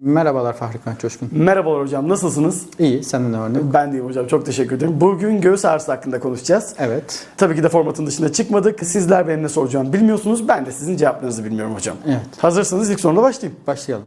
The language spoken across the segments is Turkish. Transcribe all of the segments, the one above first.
Merhabalar Fahri Kan Coşkun. Merhabalar hocam, nasılsınız? İyi, senden ne var ne? Ben deyim hocam, çok teşekkür ederim. Bugün göğüs ağrısı hakkında konuşacağız. Evet. Tabii ki de formatın dışına çıkmadık. Sizler benim ne soracağımı bilmiyorsunuz, ben de sizin cevaplarınızı bilmiyorum hocam. Evet. Hazırsanız ilk soruna başlayayım. Başlayalım.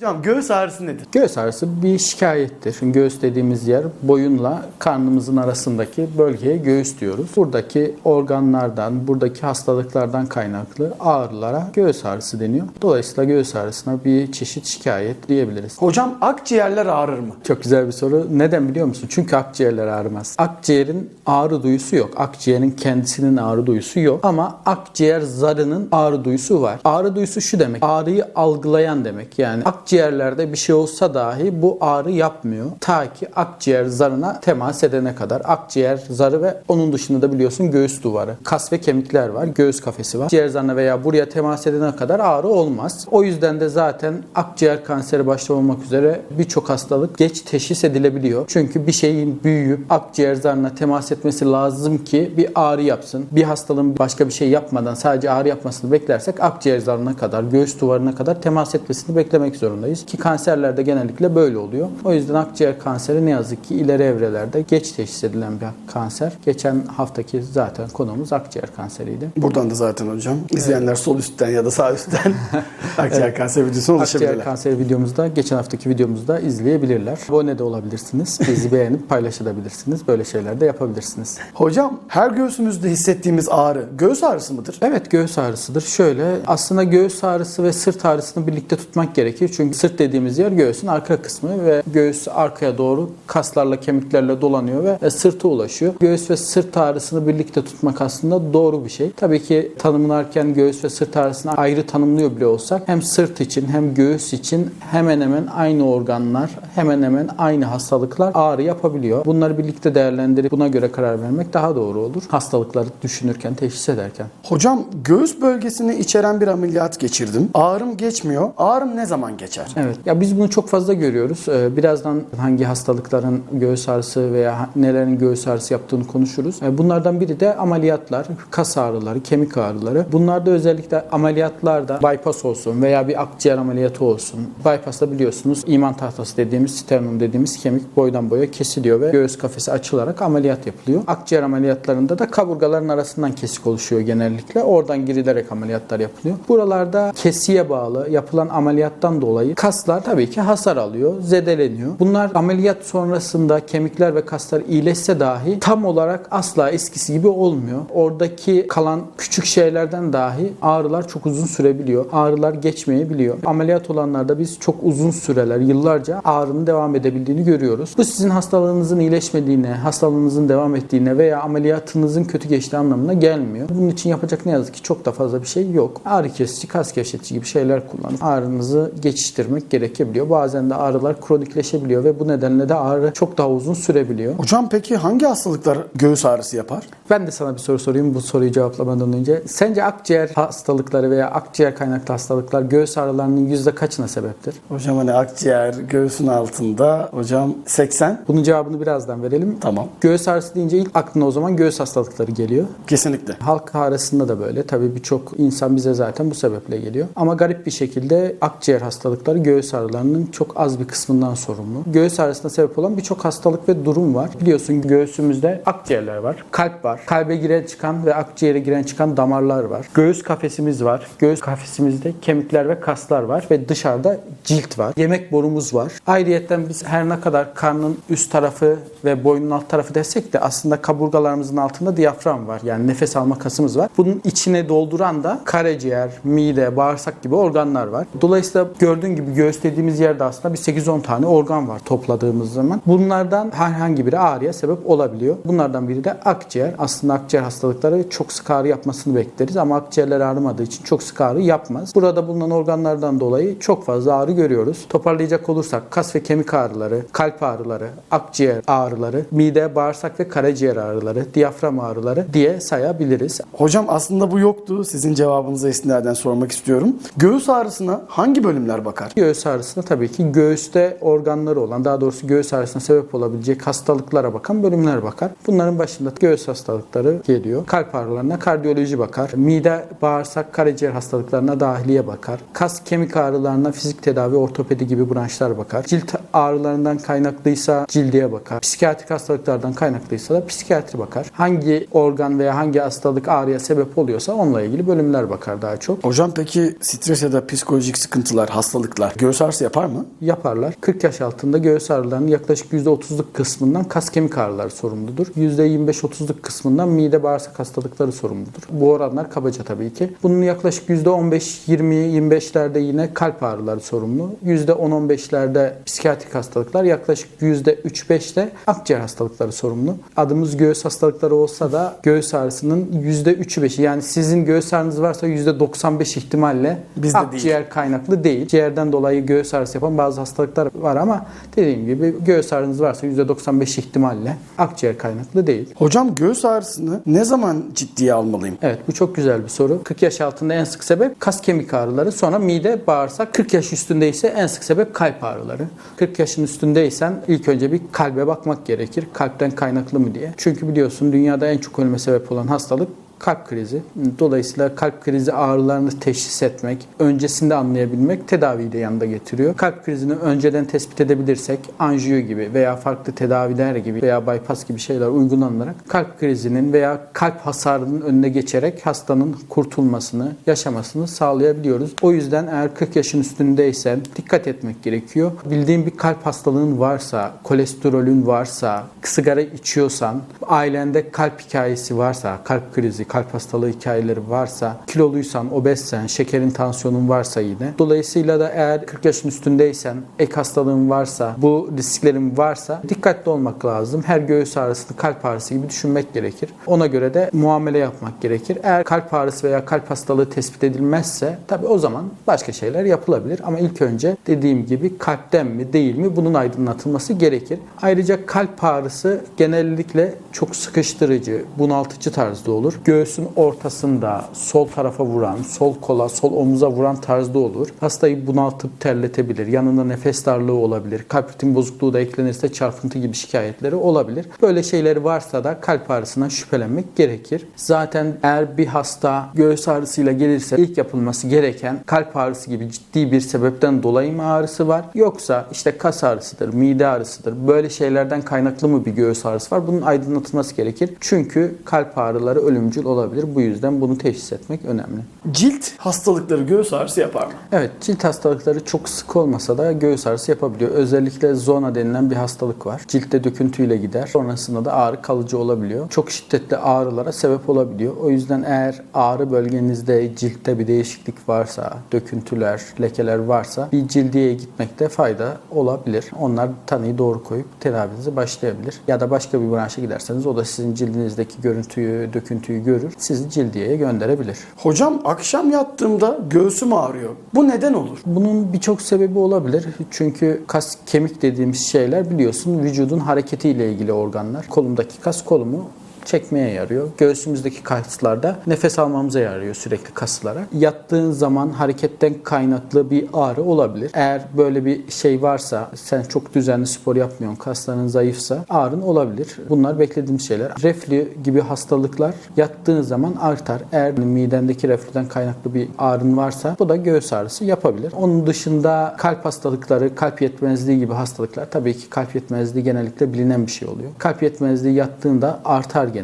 Hocam göğüs ağrısı nedir? Göğüs ağrısı bir şikayettir. Şimdi göğüs dediğimiz yer boyunla karnımızın arasındaki bölgeye göğüs diyoruz. Buradaki organlardan, buradaki hastalıklardan kaynaklı ağrılara göğüs ağrısı deniyor. Dolayısıyla göğüs ağrısına bir çeşit şikayet diyebiliriz. Hocam akciğerler ağrır mı? Çok güzel bir soru. Neden biliyor musun? Çünkü akciğerler ağrımaz. Akciğerin ağrı duyusu yok. Akciğerin kendisinin ağrı duyusu yok. Ama akciğer zarının ağrı duyusu var. Ağrı duyusu şu demek. Ağrıyı algılayan demek. Yani akciğerlerde bir şey olsa dahi bu ağrı yapmıyor. Ta ki akciğer zarına temas edene kadar. Akciğer zarı ve onun dışında da biliyorsun göğüs duvarı. Kas ve kemikler var. Göğüs kafesi var. Akciğer zarına veya buraya temas edene kadar ağrı olmaz. O yüzden de zaten akciğer kanseri başta olmak üzere birçok hastalık geç teşhis edilebiliyor. Çünkü bir şeyin büyüyüp akciğer zarına temas etmesi lazım ki bir ağrı yapsın. Bir hastalığın başka bir şey yapmadan sadece ağrı yapmasını beklersek akciğer zarına kadar, göğüs duvarına kadar temas etmesini beklemek zorundayız. Ki kanserlerde genellikle böyle oluyor. O yüzden akciğer kanseri ne yazık ki ileri evrelerde geç teşhis edilen bir kanser. Geçen haftaki zaten konumuz akciğer kanseriydi. Buradan da zaten hocam izleyenler sol üstten ya da sağ üstten akciğer kanseri videosuna Akciğer ulaşabilirler. kanseri videomuzda, geçen haftaki videomuzda izleyebilirler. Abone de olabilirsiniz. Bizi beğenip paylaşabilirsiniz. Böyle şeyler de yapabilirsiniz. Hocam her göğsümüzde hissettiğimiz ağrı göğüs ağrısı mıdır? Evet göğüs ağrısıdır. Şöyle aslında göğüs ağrısı ve sırt ağrısını birlikte tutmak gerekir. Çünkü sırt dediğimiz yer göğsün arka kısmı ve göğüs arkaya doğru kaslarla kemiklerle dolanıyor ve sırta ulaşıyor. Göğüs ve sırt ağrısını birlikte tutmak aslında doğru bir şey. Tabii ki tanımlarken göğüs ve sırt ağrısını ayrı tanımlıyor bile olsak hem sırt için hem göğüs için hemen hemen aynı organlar, hemen hemen aynı hastalıklar ağrı yapabiliyor. Bunları birlikte değerlendirip buna göre karar vermek daha doğru olur. Hastalıkları düşünürken, teşhis ederken. Hocam göğüs bölgesini içeren bir ameliyat geçirdim. Ağrım geçmiyor. Ağrım ne zaman geçer? Evet. Ya biz bunu çok fazla görüyoruz. Ee, Birazdan hangi hastalıkların göğüs ağrısı veya nelerin göğüs ağrısı yaptığını konuşuruz. Ee, Bunlardan biri de ameliyatlar, kas ağrıları, kemik ağrıları. Bunlarda özellikle ameliyatlarda bypass olsun veya bir akciğer ameliyatı olsun. Bypass'ta biliyorsunuz iman tahtası dediğimiz, sternum dediğimiz kemik boydan boya kesiliyor ve göğüs kafesi açılarak ameliyat yapılıyor. Akciğer ameliyatlarında da kaburgaların arasından kesik oluşuyor genellikle. Oradan girilerek ameliyatlar yapılıyor. Buralarda kesiye bağlı yapılan ameliyattan dolayı kaslar tabii ki hasar alıyor, zedeleniyor. Bunlar ameliyat sonrasında kemikler ve kaslar iyileşse dahi tam olarak asla eskisi gibi olmuyor. Oradaki kalan küçük şeylerden dahi ağrılar çok uzun sürebiliyor. Ağrılar geçmeyebiliyor. Ameliyat olanlarda biz çok uzun süreler, yıllarca ağrının devam edebildiğini görüyoruz. Bu sizin hastalığınızın iyileşmediğine, hastalığınızın devam ettiğine veya ameliyatınızın kötü geçtiği anlamına gelmiyor. Bunun için yapacak ne yazık ki çok da fazla bir şey yok. Ağrı kesici, kas gevşetici gibi şeyler kullanıp ağrınızı geçiştirmek gerekebiliyor. Bazen de ağrılar kronikleşebiliyor ve bu nedenle de ağrı çok daha uzun sürebiliyor. Hocam peki hangi hastalıklar göğüs ağrısı yapar? Ben de sana bir soru sorayım bu soruyu cevaplamadan önce. Sence akciğer hastalıkları veya akciğer kaynaklı hastalıklar göğüs ağrılarının yüzde kaçına sebeptir? Hocam hani akciğer göğsün altında hocam 80 Bunun cevabını birazdan verelim. tamam Göğüs ağrısı deyince ilk aklına o zaman göğüs hastalıkları geliyor. kesinlikle. Halk arasında da böyle. Tabii birçok insan bize zaten bu sebeple geliyor. Ama garip bir şekilde akciğer hastalıkları göğüs ağrılarının çok az bir kısmından sorumlu. Göğüs ağrısına sebep olan birçok hastalık ve durum var. Biliyorsun göğsümüzde akciğerler var, kalp var, kalbe giren çıkan ve akciğere giren çıkan damarlar var. Göğüs kafesimiz var. Göğüs kafesimizde kemikler ve kaslar var ve dışarıda cilt var. Yemek borumuz var. Ayrıyetten biz her ne kadar karnın üst tarafı ve boynun alt tarafı desek de aslında kaburgalarımızın altında diyafram var. Yani nefes alma kasımız var. Bunun içine dolduran da karaciğer, mide, bağırsak gibi organlar var. Dolayısıyla gördüğün gibi göğüs dediğimiz yerde aslında bir 8-10 tane organ var topladığımız zaman. Bunlardan herhangi biri ağrıya sebep olabiliyor. Bunlardan biri de akciğer. Aslında akciğer hastalıkları çok sık ağrı yapmasını bekleriz ama akciğerler ağrımadığı için çok sık ağrı yapmaz. Burada bulunan organlardan dolayı çok fazla ağrı görüyoruz. Toparlayacak olursak kas ve kemik ağrıları, kalp ağrıları, akciğer ağrıları, mide, bağırsak ve karaciğer ağrıları, diyafram ağrıları diye sayabiliriz. Hocam aslında bu yoktu. Sizin cevabınıza istinaden sormak istiyorum. Göğüs ağrısına hangi bölümler bakar? Bakar? Göğüs ağrısına tabii ki göğüste organları olan, daha doğrusu göğüs ağrısına sebep olabilecek hastalıklara bakan bölümler bakar. Bunların başında göğüs hastalıkları geliyor. Kalp ağrılarına kardiyoloji bakar. Mide, bağırsak, karaciğer hastalıklarına dahiliye bakar. Kas, kemik ağrılarına fizik tedavi, ortopedi gibi branşlar bakar. Cilt ağrılarından kaynaklıysa cildiye bakar. Psikiyatrik hastalıklardan kaynaklıysa da psikiyatri bakar. Hangi organ veya hangi hastalık ağrıya sebep oluyorsa onunla ilgili bölümler bakar daha çok. Hocam peki stres ya da psikolojik sıkıntılar, hastalıklar göğüs ağrısı yapar mı? yaparlar. 40 yaş altında göğüs ağrılarının yaklaşık %30'luk kısmından kas kemik ağrıları sorumludur. %25-30'luk kısmından mide bağırsak hastalıkları sorumludur. Bu oranlar kabaca tabii ki. Bunun yaklaşık %15-20-25'lerde yine kalp ağrıları sorumlu. %10-15'lerde psikiyatrik hastalıklar, yaklaşık %3-5'te akciğer hastalıkları sorumlu. Adımız göğüs hastalıkları olsa da göğüs ağrısının %3'ü 5'i yani sizin göğüs ağrınız varsa %95 ihtimalle Bizde değil. akciğer kaynaklı değil. Ciğerden dolayı göğüs ağrısı yapan bazı hastalıklar var ama dediğim gibi göğüs ağrınız varsa %95 ihtimalle akciğer kaynaklı değil. Hocam göğüs ağrısını ne zaman ciddiye almalıyım? Evet bu çok güzel bir soru. 40 yaş altında en sık sebep kas kemik ağrıları, sonra mide, bağırsak. 40 yaş üstünde ise en sık sebep kalp ağrıları. 40 yaşın üstündeysen ilk önce bir kalbe bakmak gerekir. Kalpten kaynaklı mı diye. Çünkü biliyorsun dünyada en çok ölüme sebep olan hastalık kalp krizi. Dolayısıyla kalp krizi ağrılarını teşhis etmek, öncesinde anlayabilmek tedaviyi de yanında getiriyor. Kalp krizini önceden tespit edebilirsek anjiyo gibi veya farklı tedaviler gibi veya bypass gibi şeyler uygulanarak kalp krizinin veya kalp hasarının önüne geçerek hastanın kurtulmasını, yaşamasını sağlayabiliyoruz. O yüzden eğer 40 yaşın üstündeysen dikkat etmek gerekiyor. Bildiğin bir kalp hastalığın varsa, kolesterolün varsa, sigara içiyorsan, ailende kalp hikayesi varsa, kalp krizi, kalp hastalığı hikayeleri varsa, kiloluysan, obezsen, şekerin, tansiyonun varsa yine. Dolayısıyla da eğer 40 yaşın üstündeysen, ek hastalığın varsa, bu risklerin varsa dikkatli olmak lazım. Her göğüs ağrısını kalp ağrısı gibi düşünmek gerekir. Ona göre de muamele yapmak gerekir. Eğer kalp ağrısı veya kalp hastalığı tespit edilmezse tabii o zaman başka şeyler yapılabilir. Ama ilk önce dediğim gibi kalpten mi değil mi bunun aydınlatılması gerekir. Ayrıca kalp ağrısı genellikle çok sıkıştırıcı, bunaltıcı tarzda olur. Göğsün ortasında sol tarafa vuran, sol kola, sol omuza vuran tarzda olur. Hastayı bunaltıp terletebilir. Yanında nefes darlığı olabilir. Kalp ritim bozukluğu da eklenirse çarpıntı gibi şikayetleri olabilir. Böyle şeyleri varsa da kalp ağrısından şüphelenmek gerekir. Zaten eğer bir hasta göğüs ağrısıyla gelirse ilk yapılması gereken kalp ağrısı gibi ciddi bir sebepten dolayı mı ağrısı var? Yoksa işte kas ağrısıdır, mide ağrısıdır. Böyle şeylerden kaynaklı mı bir göğüs ağrısı var? Bunun aydınlatılması gerekir. Çünkü kalp ağrıları ölümcül olabilir. Bu yüzden bunu teşhis etmek önemli. Cilt hastalıkları göğüs ağrısı yapar mı? Evet, cilt hastalıkları çok sık olmasa da göğüs ağrısı yapabiliyor. Özellikle zona denilen bir hastalık var. Ciltte döküntüyle gider. Sonrasında da ağrı kalıcı olabiliyor. Çok şiddetli ağrılara sebep olabiliyor. O yüzden eğer ağrı bölgenizde ciltte bir değişiklik varsa, döküntüler, lekeler varsa bir cildiye gitmekte fayda olabilir. Onlar tanıyı doğru koyup tedavinize başlayabilir. Ya da başka bir branşa giderseniz o da sizin cildinizdeki görüntüyü, döküntüyü görür. Sizi cildiyeye gönderebilir. Hocam akşam yattığımda göğsüm ağrıyor. Bu neden olur? Bunun birçok sebebi olabilir. Çünkü kas kemik dediğimiz şeyler biliyorsun vücudun hareketiyle ilgili organlar. Kolumdaki kas kolumu çekmeye yarıyor. Göğsümüzdeki kaslarda nefes almamıza yarıyor sürekli kaslara. Yattığın zaman hareketten kaynaklı bir ağrı olabilir. Eğer böyle bir şey varsa, sen çok düzenli spor yapmıyorsun, kasların zayıfsa ağrın olabilir. Bunlar beklediğimiz şeyler. Reflü gibi hastalıklar yattığın zaman artar. Eğer midendeki reflüden kaynaklı bir ağrın varsa bu da göğüs ağrısı yapabilir. Onun dışında kalp hastalıkları, kalp yetmezliği gibi hastalıklar tabii ki kalp yetmezliği genellikle bilinen bir şey oluyor. Kalp yetmezliği yattığında artar genellikle.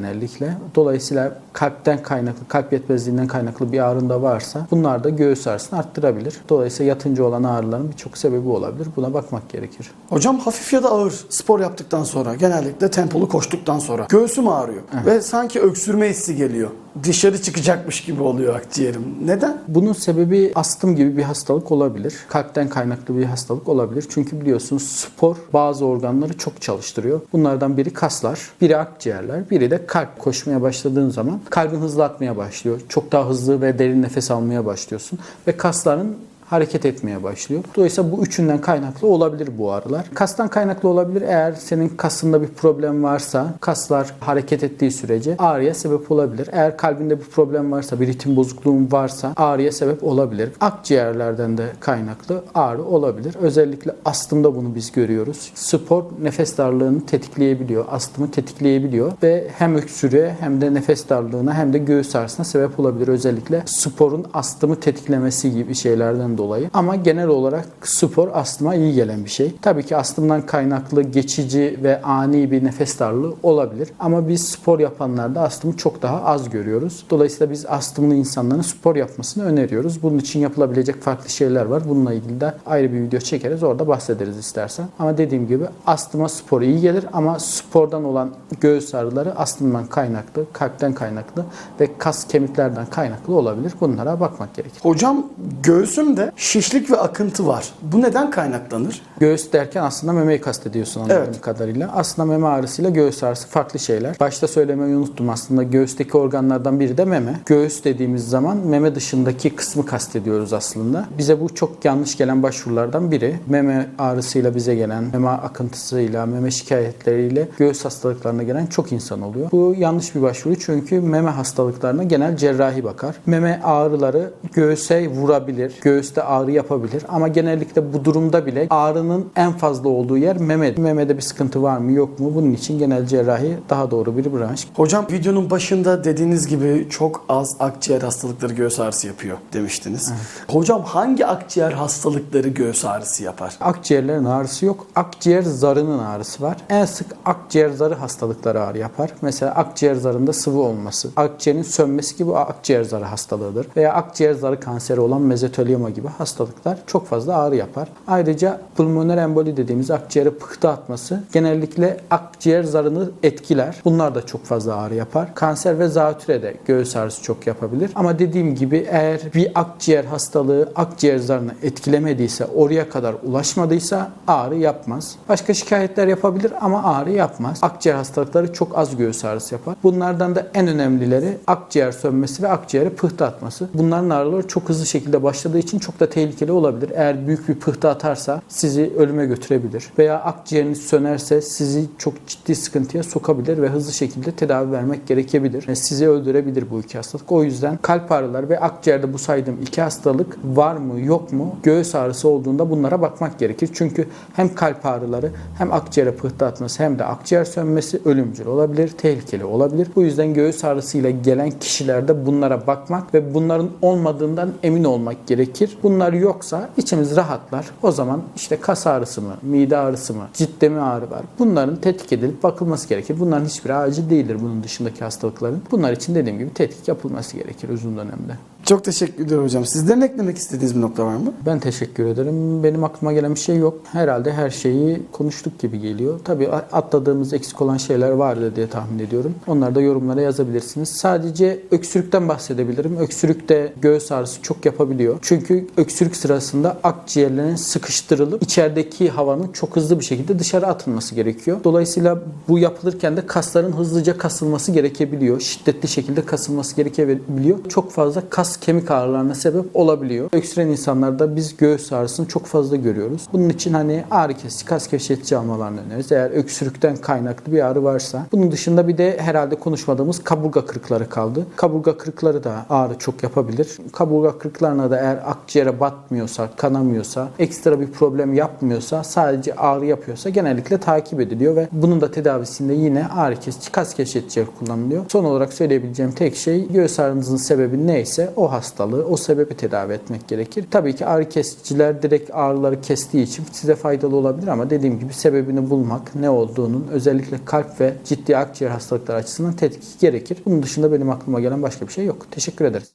Dolayısıyla kalpten kaynaklı, kalp yetmezliğinden kaynaklı bir ağrın da varsa bunlar da göğüs ağrısını arttırabilir. Dolayısıyla yatınca olan ağrıların birçok sebebi olabilir. Buna bakmak gerekir. Hocam hafif ya da ağır spor yaptıktan sonra genellikle tempolu koştuktan sonra göğsüm ağrıyor ve sanki öksürme hissi geliyor. Dışarı çıkacakmış gibi oluyor akciğerim. Neden? Bunun sebebi astım gibi bir hastalık olabilir. Kalpten kaynaklı bir hastalık olabilir. Çünkü biliyorsunuz spor bazı organları çok çalıştırıyor. Bunlardan biri kaslar, biri akciğerler, biri de kalp. Koşmaya başladığın zaman kalbin hızlı atmaya başlıyor. Çok daha hızlı ve derin nefes almaya başlıyorsun. Ve kasların hareket etmeye başlıyor. Dolayısıyla bu üçünden kaynaklı olabilir bu ağrılar. Kastan kaynaklı olabilir eğer senin kasında bir problem varsa, kaslar hareket ettiği sürece ağrıya sebep olabilir. Eğer kalbinde bir problem varsa, bir ritim bozukluğun varsa ağrıya sebep olabilir. Akciğerlerden de kaynaklı ağrı olabilir. Özellikle astımda bunu biz görüyoruz. Spor nefes darlığını tetikleyebiliyor, astımı tetikleyebiliyor ve hem öksürüğe hem de nefes darlığına hem de göğüs ağrısına sebep olabilir. Özellikle sporun astımı tetiklemesi gibi şeylerden dolayı. Ama genel olarak spor astıma iyi gelen bir şey. Tabii ki astımdan kaynaklı geçici ve ani bir nefes darlığı olabilir. Ama biz spor yapanlarda astımı çok daha az görüyoruz. Dolayısıyla biz astımlı insanların spor yapmasını öneriyoruz. Bunun için yapılabilecek farklı şeyler var. Bununla ilgili de ayrı bir video çekeriz. Orada bahsederiz istersen. Ama dediğim gibi astıma spor iyi gelir ama spordan olan göğüs ağrıları astımdan kaynaklı, kalpten kaynaklı ve kas kemiklerden kaynaklı olabilir. Bunlara bakmak gerekir. Hocam göğsümde şişlik ve akıntı var. Bu neden kaynaklanır? Göğüs derken aslında memeyi kastediyorsun anladığım Evet. kadarıyla. Aslında meme ağrısıyla göğüs ağrısı farklı şeyler. Başta söylemeyi unuttum aslında göğüsteki organlardan biri de meme. Göğüs dediğimiz zaman meme dışındaki kısmı kastediyoruz aslında. Bize bu çok yanlış gelen başvurulardan biri. Meme ağrısıyla bize gelen, meme akıntısıyla, meme şikayetleriyle göğüs hastalıklarına gelen çok insan oluyor. Bu yanlış bir başvuru çünkü meme hastalıklarına genel cerrahi bakar. Meme ağrıları göğüse vurabilir, göğüste ağrı yapabilir ama genellikle bu durumda bile ağrının en fazla olduğu yer meme. Memede bir sıkıntı var mı yok mu? Bunun için genel cerrahi daha doğru bir branş. Hocam videonun başında dediğiniz gibi çok az akciğer hastalıkları göğüs ağrısı yapıyor demiştiniz. Hocam hangi akciğer hastalıkları göğüs ağrısı yapar? Akciğerlerin ağrısı yok. Akciğer zarının ağrısı var. En sık akciğer zarı hastalıkları ağrı yapar. Mesela akciğer zarında sıvı olması, akciğerin sönmesi gibi akciğer zarı hastalığıdır. Veya akciğer zarı kanseri olan mezotelioma gibi hastalıklar çok fazla ağrı yapar. Ayrıca pulmoner emboli dediğimiz akciğere pıhtı atması genellikle akciğer zarını etkiler. Bunlar da çok fazla ağrı yapar. Kanser ve zatüre de göğüs ağrısı çok yapabilir. Ama dediğim gibi eğer bir akciğer hastalığı akciğer zarını etkilemediyse, oraya kadar ulaşmadıysa ağrı yapmaz. Başka şikayetler yapabilir ama ağrı yapmaz. Akciğer hastalıkları çok az göğüs ağrısı yapar. Bunlardan da en önemlileri akciğer sönmesi ve akciğere pıhtı atması. Bunların ağrıları çok hızlı şekilde başladığı için çok da tehlikeli olabilir. Eğer büyük bir pıhtı atarsa sizi ölüme götürebilir. Veya akciğeriniz sönerse sizi çok ciddi sıkıntıya sokabilir ve hızlı şekilde tedavi vermek gerekebilir. Ve sizi öldürebilir bu iki hastalık. O yüzden kalp ağrıları ve akciğerde bu saydığım iki hastalık var mı yok mu göğüs ağrısı olduğunda bunlara bakmak gerekir. Çünkü hem kalp ağrıları hem akciğere pıhtı atması hem de akciğer sönmesi ölümcül olabilir, tehlikeli olabilir. Bu yüzden göğüs ağrısıyla gelen kişilerde bunlara bakmak ve bunların olmadığından emin olmak gerekir. Bunlar yoksa içimiz rahatlar. O zaman işte kas ağrısı mı, mide ağrısı mı, ciddi mi ağrı var. Bunların tetkik edilip bakılması gerekir. Bunların hiçbiri acil değildir bunun dışındaki hastalıkların. Bunlar için dediğim gibi tetkik yapılması gerekir uzun dönemde. Çok teşekkür ederim hocam. Sizlerin eklemek istediğiniz bir nokta var mı? Ben teşekkür ederim. Benim aklıma gelen bir şey yok. Herhalde her şeyi konuştuk gibi geliyor. Tabii atladığımız eksik olan şeyler vardı diye tahmin ediyorum. Onları da yorumlara yazabilirsiniz. Sadece öksürükten bahsedebilirim. Öksürük de göğüs ağrısı çok yapabiliyor. Çünkü öksürük sırasında akciğerlerin sıkıştırılıp içerideki havanın çok hızlı bir şekilde dışarı atılması gerekiyor. Dolayısıyla bu yapılırken de kasların hızlıca kasılması gerekebiliyor. Şiddetli şekilde kasılması gerekebiliyor. Çok fazla kas kemik ağrılarına sebep olabiliyor. Öksüren insanlarda biz göğüs ağrısını çok fazla görüyoruz. Bunun için hani ağrı kesici, kas gevşetici almalarını öneririz. Eğer öksürükten kaynaklı bir ağrı varsa. Bunun dışında bir de herhalde konuşmadığımız kaburga kırıkları kaldı. Kaburga kırıkları da ağrı çok yapabilir. Kaburga kırıklarına da eğer akciğere batmıyorsa, kanamıyorsa, ekstra bir problem yapmıyorsa, sadece ağrı yapıyorsa genellikle takip ediliyor ve bunun da tedavisinde yine ağrı kesici, kas gevşetici kullanılıyor. Son olarak söyleyebileceğim tek şey göğüs ağrınızın sebebi neyse o hastalığı, o sebebi tedavi etmek gerekir. Tabii ki ağrı kesiciler direkt ağrıları kestiği için size faydalı olabilir ama dediğim gibi sebebini bulmak, ne olduğunun özellikle kalp ve ciddi akciğer hastalıkları açısından tetkik gerekir. Bunun dışında benim aklıma gelen başka bir şey yok. Teşekkür ederiz.